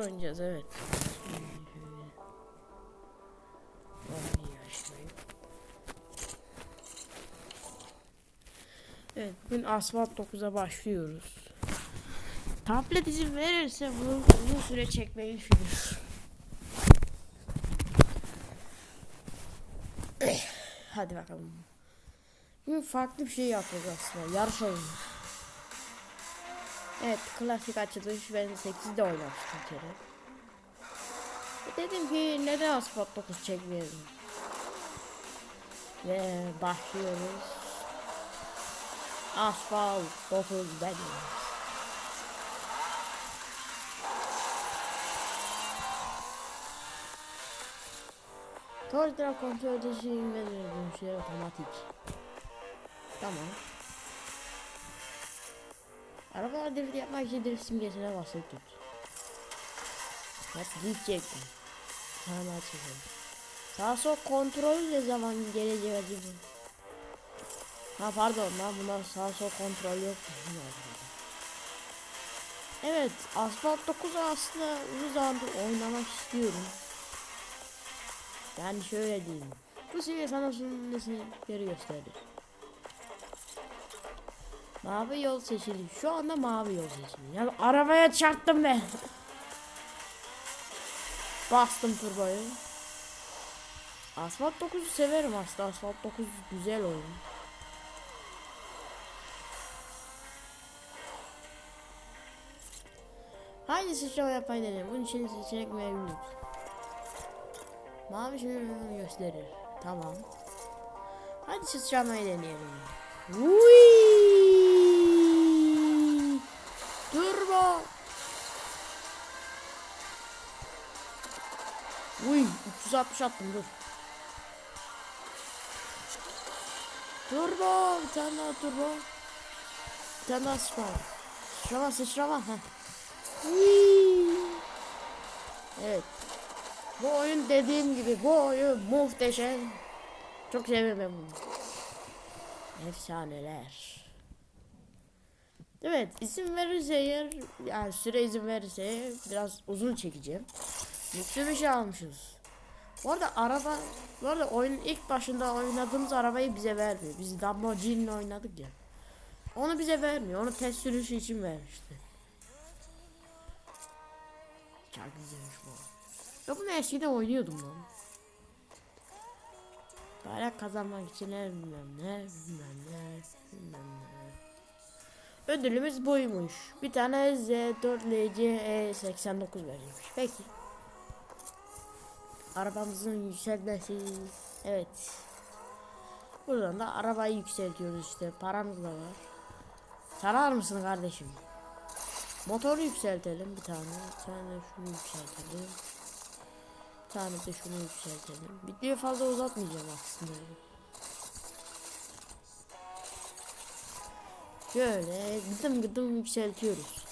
oynayacağız evet. Evet bugün Asfalt 9'a başlıyoruz. Tablet izin verirse bunu uzun süre çekmeyi düşünüyorum. Hadi bakalım. Bugün farklı bir şey yapacağız aslında. Yarış oyunu. Evet klasik açılış ben 8'de oynamıştım kere. Dedim ki neden Asphalt 9 çekmeyelim. Ve başlıyoruz. Asphalt 9 benim. Tortra kontrol edici ve dönüşler otomatik. Tamam. Arabalar drift yapmak için drift simgesine basılı tut. Bak drift çektim. Tamam açıyorum. Sağ sol kontrol ne zaman gelecek acaba? Ha pardon lan buna sağ sol kontrol yok. Evet Asphalt 9 aslında uzun zamandır oynamak istiyorum. Yani şöyle diyeyim. Bu seviye sana sunumları gösterdi. Mavi yol seçildi. Şu anda mavi yol seçildi. Ya arabaya çarptım ben. Bastım turboyu. Asfalt 9'u severim aslında. Asfalt 9 güzel oyun. Hangi sıçrama yapmayı deneyelim. Bunun için seçenek mevcut. Mavi şunu gösterir. Tamam. Hadi sıçramayı deneyelim. Uy! Turbo. Uy 360 attım dur. Turbo bir tane daha turbo. Bir tane daha sıçrama. Sıçrama sıçrama. Evet. Bu oyun dediğim gibi bu oyun muhteşem. Çok seviyorum ben bunu. Efsaneler. Evet izin verirse eğer yani süre izin verirse biraz uzun çekeceğim. Yüklü bir şey almışız. Bu arada araba bu arada oyunun ilk başında oynadığımız arabayı bize vermiyor. Biz Lamborghini oynadık ya. Onu bize vermiyor. Onu test sürüşü için vermişti. Çok güzelmiş bu. Ya bunu eskiden oynuyordum lan. Bayrak kazanmak için ne bilmem ne bilmem ne bilmem ne. Ödülümüz buymuş. Bir tane Z4LC89 verilmiş. Peki. Arabamızın yükselmesi. Evet. Buradan da arabayı yükseltiyoruz işte. Paramız da var. Sarar mısın kardeşim? Motoru yükseltelim bir tane. Bir tane şunu yükseltelim. Bir tane de şunu yükseltelim. Videoyu fazla uzatmayacağım aslında. Şöyle gıdım gıdım yükseltiyoruz.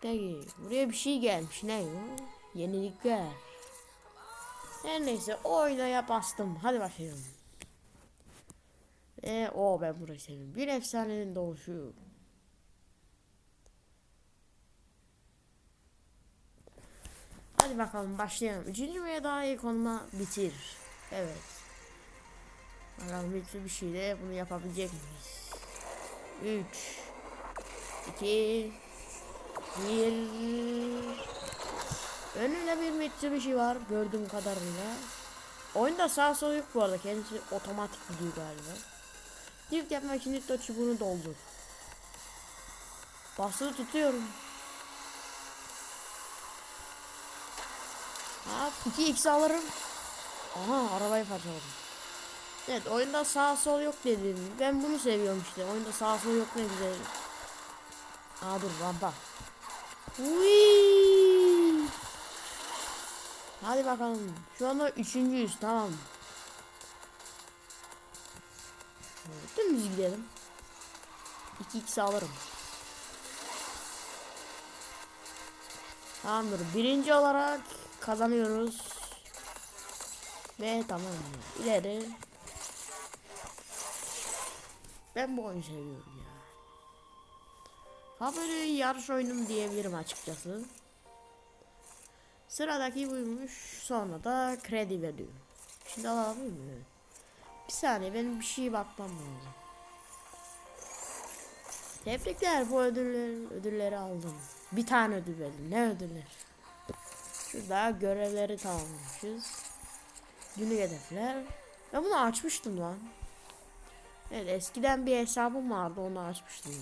Peki buraya bir şey gelmiş ne bu? Yenilikler. Her neyse oynaya bastım. Hadi başlayalım. E o ben burayı seviyorum. Bir efsanenin doğuşu. Hadi bakalım başlayalım. Üçüncü veya daha iyi konuma bitir. Evet. Bakalım bir bir şeyle bunu yapabilecek miyiz? 3 2 1 Önünde bir Mitsubishi var gördüğüm kadarıyla. Oyunda sağ sol yok bu arada. Kendisi otomatik gidiyor galiba. Drift yapmak için nitro çubuğunu doldur. Basılı tutuyorum. Ha 2x alırım. Aha arabayı parçaladım. Evet oyunda sağ sol yok dedim. Ben bunu seviyorum işte. Oyunda sağ sol yok ne güzel. Aa dur rampa. Uy. Hadi bakalım. Şu anda üçüncüyüz tamam. Evet, Dümdüz gidelim. 2x alırım. Tamamdır. Birinci olarak kazanıyoruz. Ve tamam. İleri. Ben bu oyunu seviyorum ya. Favori yarış oyunum diyebilirim açıkçası. Sıradaki buymuş. Sonra da kredi veriyor. Şimdi alabilir miyim? Bir saniye benim bir şeye bakmam lazım. Tebrikler bu ödülleri, ödülleri aldım. Bir tane ödül verdim. Ne ödüller? Şurada görevleri tamamlamışız. Günlük hedefler. Ben bunu açmıştım lan. Evet eskiden bir hesabım vardı onu açmıştım.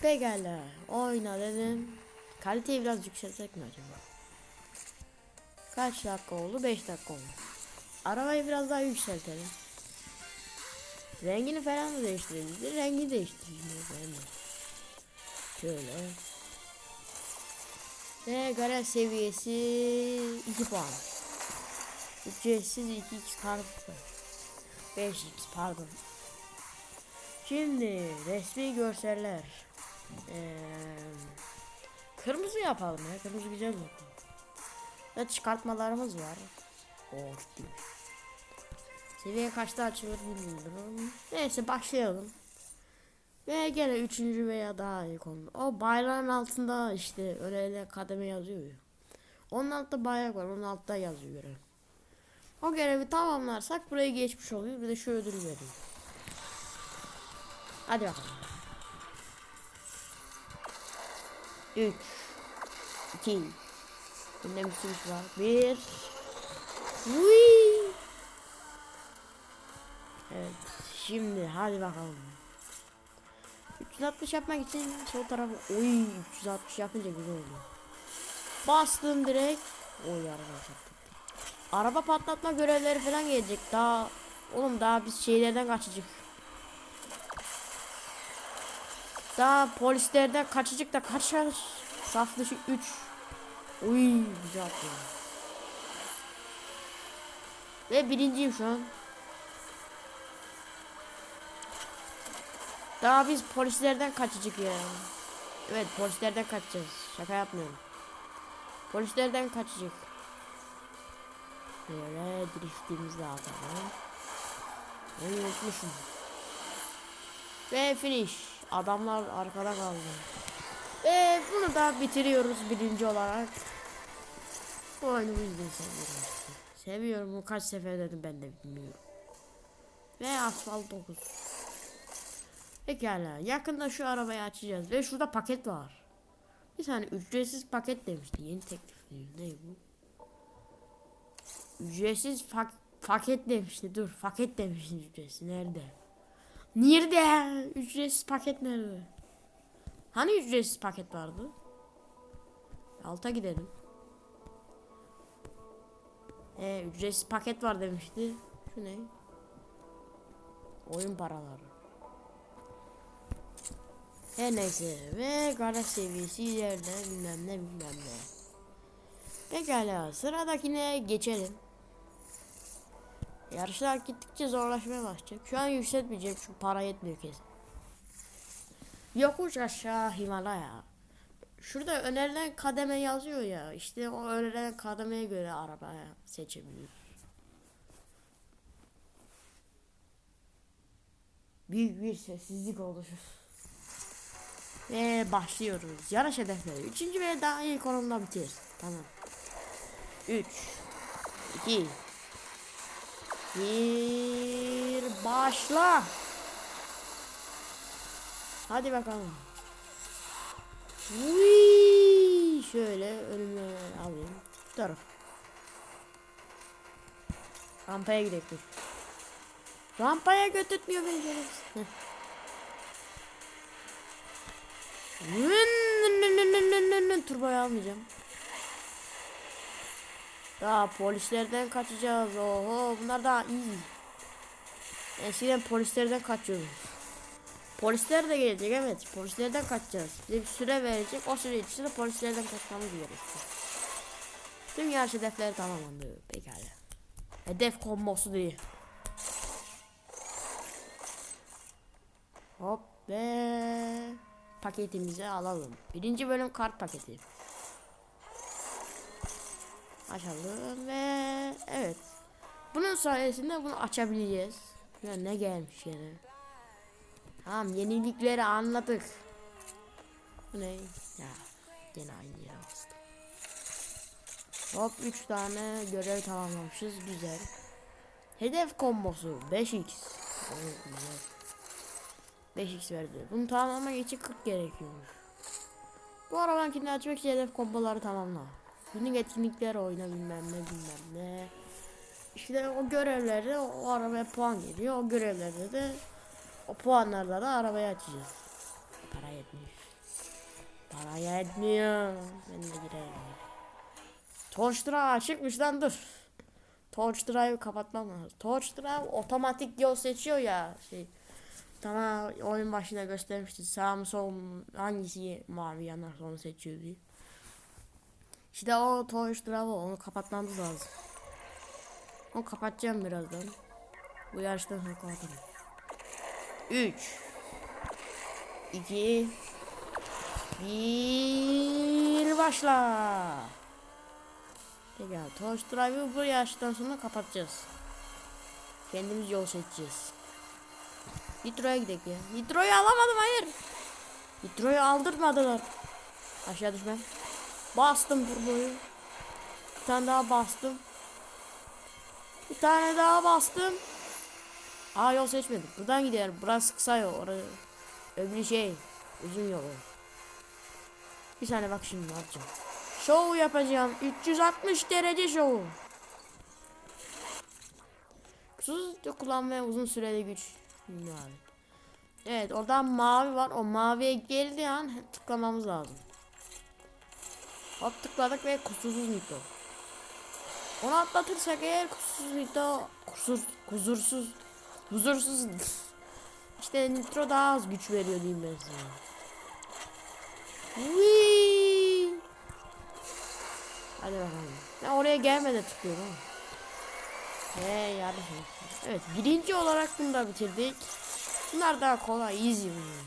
Pekala oyna dedim. Kaliteyi biraz yükseltsek mi acaba? Kaç dakika oldu? 5 dakika oldu. Arabayı biraz daha yükseltelim. Rengini falan da değiştirebiliriz. Rengi değiştirebiliriz. Yani. Şöyle. Ve garaj seviyesi 2 puan. Ücretsiz 2x kartı. 5x pardon. Şimdi resmi görseller. Ee, kırmızı yapalım ya. Kırmızı güzel bakın. Ve çıkartmalarımız var. Oh, değil. Seviye kaçta açılır bilmiyorum. Neyse başlayalım. Ve gene üçüncü veya daha iyi konu. O bayrağın altında işte öyle kademe yazıyor ya. Onun altta bayrak var. Onun altta yazıyor. O görevi tamamlarsak burayı geçmiş oluyor. Bir de şu ödül veriyor. Hadi bakalım. 3 2 Bunda bir sürüş var. 1 Wii. Evet. Şimdi hadi bakalım. 360 yapmak için sol tarafı oy 360 yapınca güzel oluyor. Bastım direkt. Oy çarptı. Araba patlatma görevleri falan gelecek. Daha oğlum daha biz şeylerden kaçacak. Daha polislerden kaçacak da kaç kaç. Saf dışı 3. Uy güzel atıyor. Ve birinciyim şu an. Daha biz polislerden kaçacak ya. Evet polislerden kaçacağız. Şaka yapmıyorum. Polislerden kaçacak. Böyle driftimizi atalım. Onu unutmuşum. Ve finish. Adamlar arkada kaldı. Ve bunu da bitiriyoruz birinci olarak. Bu oyunu biz de seviyorum. Seviyorum bunu kaç sefer dedim ben de bilmiyorum. Ve asfalt 9. Pekala yakında şu arabayı açacağız ve şurada paket var. Bir tane ücretsiz paket demişti yeni teklif diyor. Ne bu? Ücretsiz fak paket demişti dur paket demişti ücretsiz nerede? Nerede? Ücretsiz paket nerede? Hani ücretsiz paket vardı? Alta gidelim. Ee, ücretsiz paket var demişti. Şu ne? Oyun paraları. Her neyse ve garaj seviyesi ileride bilmem ne bilmem ne. Pekala sıradakine geçelim. Yarışlar gittikçe zorlaşmaya başlayacak. Şu an yükseltmeyecek çünkü para yetmiyor kesin. Yokuş aşağı Himalaya. Şurada önerilen kademe yazıyor ya. İşte o önerilen kademeye göre arabaya seçebiliyoruz. Büyük bir sessizlik oluşur. Ve başlıyoruz. Yarış hedefleri. Üçüncü ve daha iyi konumda bitir. Tamam. 3 2 Bir başla. Hadi bakalım. Uy, şöyle önüme alayım. Taraf. Rampaya gidelim. Rampaya götürtmüyor beni canım. Heh. Nın Daha polislerden kaçacağız. Oho bunlar daha iyi. Eskiden polislerden kaçıyordum. Polisler de gelecek evet. Polislerden kaçacağız. Bize bir süre verecek. O süre içinde polislerden kaçmamız gerekiyor. Tüm yarış hedefleri tamamlandı. Pekala. Hedef kombosu değil. Hop ve paketimizi alalım. Birinci bölüm kart paketi. Açalım ve evet. Bunun sayesinde bunu açabileceğiz. Ya ne gelmiş yani. Tamam yenilikleri anladık. Bu ne? Ya gene aynı yere bas. Hop 3 tane görev tamamlamışız. Güzel. Hedef kombosu 5x. Evet, güzel. 5x verdi. Bunu tamamlamak için 40 gerekiyormuş. Bu arabankini açmak için hedef komboları tamamla. Günlük etkinlikler oyna bilmem ne bilmem ne. İşte o görevlerde o, arabaya puan geliyor. O görevlerde de o puanlarla da arabayı açacağız. Para yetmiyor. Para yetmiyor. Ben de girelim. Torch Drive açıkmış lan dur. Torch Drive'ı kapatmam lazım. Torch Drive otomatik yol seçiyor ya. Şey. Tamam oyun başında göstermişti. Sağ mı sol mu hangisi mavi yanarsa onu seçiyor diye. İşte o Torch Drive onu kapatmamız lazım. Onu kapatacağım birazdan. Bu yarıştan sonra kapatırım. 3 2 1 başla. Peki abi Torch Drive'ı bu yaştan sonra kapatacağız. Kendimiz yol seçeceğiz. Nitro'ya gidelim ya. Nitro'yu alamadım hayır. Nitro'yu aldırmadılar. Aşağı düşmem. Bastım turboyu. Bir tane daha bastım. Bir tane daha bastım. Aa yol seçmedim. Buradan gidelim. Burası kısa yol. Orası öbürü şey. Uzun yol. Bir saniye bak şimdi ne yapacağım. Show yapacağım. 360 derece show. Kusursuz kullanmaya uzun süreli güç. Evet oradan mavi var. O maviye geldiği an tıklamamız lazım. Hop tıkladık ve kusursuz nitro. Onu atlatırsak eğer kusursuz nitro kusur, kusursuz huzursuz işte nitro daha az güç veriyor diyeyim ben sana. Whee! Hadi bakalım. Ben oraya gelmeden tıklıyorum ama. He yardım Evet birinci olarak bunu da bitirdik. Bunlar daha kolay easy bunlar.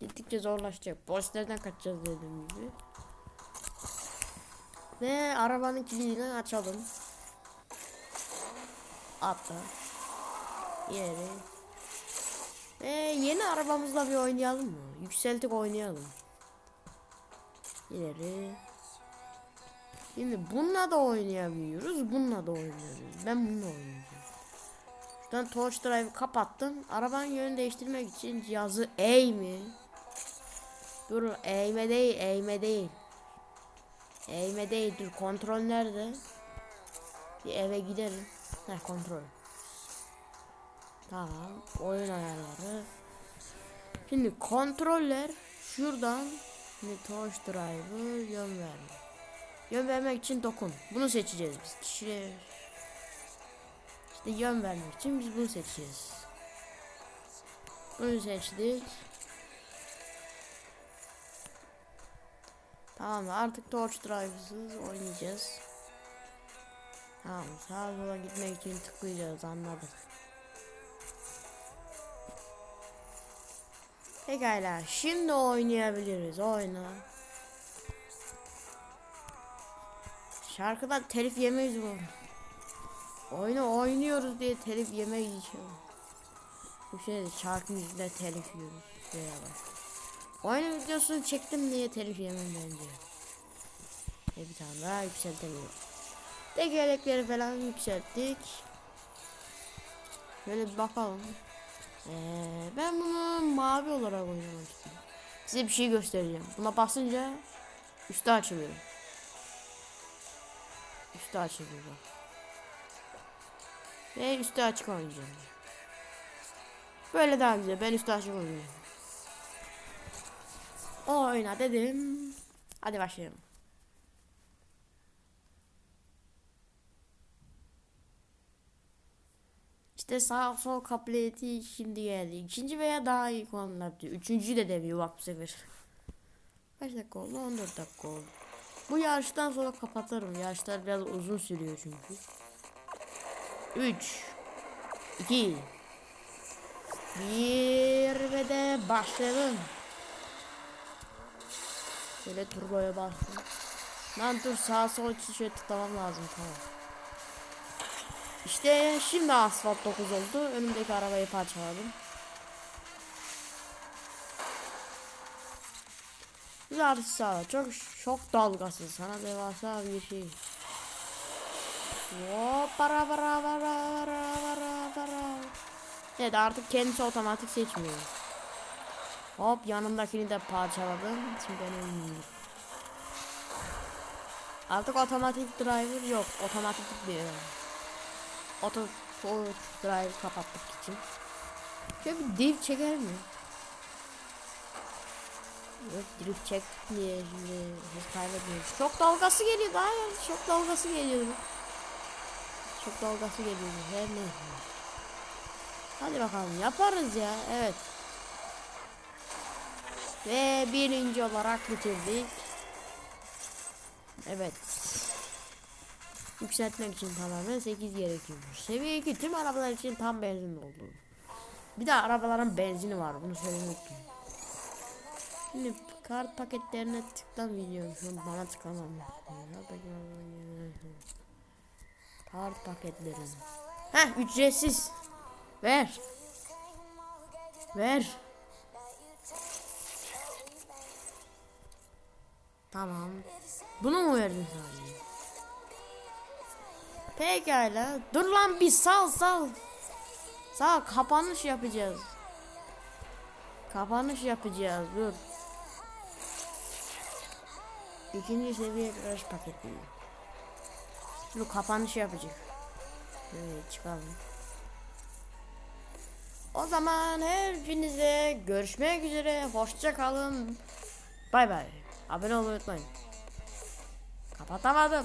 Gittikçe zorlaşacak. Bosslerden kaçacağız dediğim gibi. Ve arabanın kilidini açalım. Atla. Yeri. Ve yeni arabamızla bir oynayalım mı? Yükseltip oynayalım. İleri. Şimdi bununla da oynayabiliyoruz. Bununla da oynayabiliyoruz. Ben bununla oynayacağım. Şuradan Torch Drive'ı kapattım. Arabanın yönünü değiştirmek için cihazı eğ mi? Dur eğme değil eğme değil. Eğme değil dur kontrol nerede? Bir eve gidelim. Heh kontrol. Tamam oyun ayarları. Şimdi kontroller şuradan Torch Drive'ı yön verme. Yön vermek için dokun. Bunu seçeceğiz biz. Kişiler. İşte yön vermek için biz bunu seçeceğiz. Bunu seçtik. Tamam artık Torch Drive'sız oynayacağız. Tamam sağa sola gitmek için tıklayacağız anladık. Pekala şimdi oynayabiliriz oyna. Şarkıdan telif yemeyiz bu. Oyunu oynuyoruz diye telif yemeyiz. Bu şey şarkı yüzünden telif yiyoruz. Şuraya bak. Oyun videosunu çektim diye telif yemem bence. E bir tane daha yükseltemiyorum. Tekerlekleri falan yükselttik. Şöyle bir bakalım. Ee, ben bunu mavi olarak oynamak istiyorum. Size bir şey göstereceğim. Buna basınca üstü açılıyor. Üstü açılıyor. Ve üstü açık oynayacağım. Böyle daha güzel. Ben üstü açık oynayacağım. Oyna dedim. Hadi başlayalım. İşte sağ sol kapleti şimdi geldi. İkinci veya daha iyi konular diyor. Üçüncüyü de demiyor bak bu sefer. Kaç dakika oldu? 14 dakika oldu. Bu yarıştan sonra kapatırım. Yarışlar biraz uzun sürüyor çünkü. 3 2 1 ve de başlayalım. Şöyle turboya bastım. Lan dur sağ sol için şöyle tıklamam lazım tamam. İşte şimdi asfalt 9 oldu. Önümdeki arabayı parçaladım. Güzel sağ çok çok dalgasız sana devasa bir şey. Hop para para para para para. Evet artık kendisi otomatik seçmiyor. Hop yanındakini de parçaladım. Şimdi benim Artık otomatik driver yok. Otomatik gitmiyor. Oto forward drive kapattık için. Şöyle bir div çeker mi? Yok drift çek diye şimdi hız kaybediyoruz. Şok dalgası geliyor daha ya. Şok dalgası geliyor. Şok dalgası geliyor. Her neyse. Hadi bakalım yaparız ya. Evet. Ve birinci olarak bitirdik. Evet. Yükseltmek için tamamen 8 gerekiyormuş. Seviye 2 tüm arabalar için tam benzin doldu. Bir de arabaların benzini var. Bunu söylemek unuttum. Şimdi kart paketlerine tıklamayacağım. Şu an bana tıklamam. Kart paketleri. Heh ücretsiz. Ver. Ver. Tamam. Bunu mu verdin sadece? Pekala. Dur lan bir sal sal. Sal kapanış yapacağız. Kapanış yapacağız dur. İkinci seviye crash paketi. Dur kapanış yapacak. Evet çıkalım. O zaman hepinize görüşmek üzere. Hoşça kalın. Bay bay. Abone olmayı unutmayın. Kapatamadım.